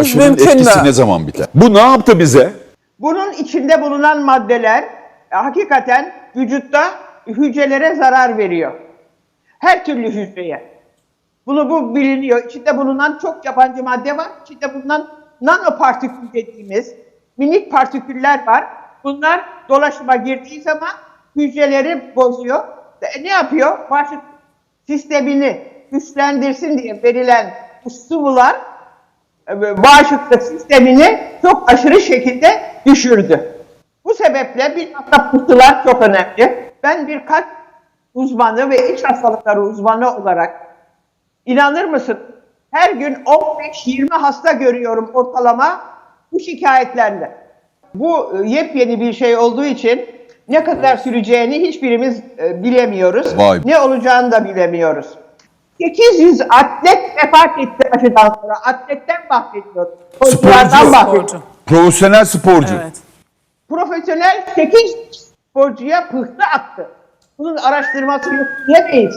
Aşının Mümkün etkisi mü? ne zaman biter? Bu ne yaptı bize? Bunun içinde bulunan maddeler e, hakikaten vücutta hücrelere zarar veriyor. Her türlü hücreye. Bunu bu biliniyor. İçinde bulunan çok yabancı madde var. İçinde bulunan nanopartikül dediğimiz minik partiküller var. Bunlar dolaşıma girdiği zaman hücreleri bozuyor. E, ne yapıyor? Bağışıklık sistemini güçlendirsin diye verilen bu sıvılar bağışıklık sistemini çok aşırı şekilde düşürdü. Bu sebeple bir pıhtılar çok önemli. Ben bir kalp uzmanı ve iç hastalıkları uzmanı olarak inanır mısın? Her gün 15-20 hasta görüyorum ortalama bu şikayetlerle. Bu e, yepyeni bir şey olduğu için ne kadar süreceğini hiçbirimiz e, bilemiyoruz. Vay. Ne olacağını da bilemiyoruz. 800 atlet vefat etti aşıdan sonra. Atletten bahsediyoruz. Sporculardan Sporcu. bahsediyoruz. Sporcu. Profesyonel sporcu. Evet. Profesyonel 8 sporcuya pıhtı attı. Bunun araştırması yok diyemeyiz.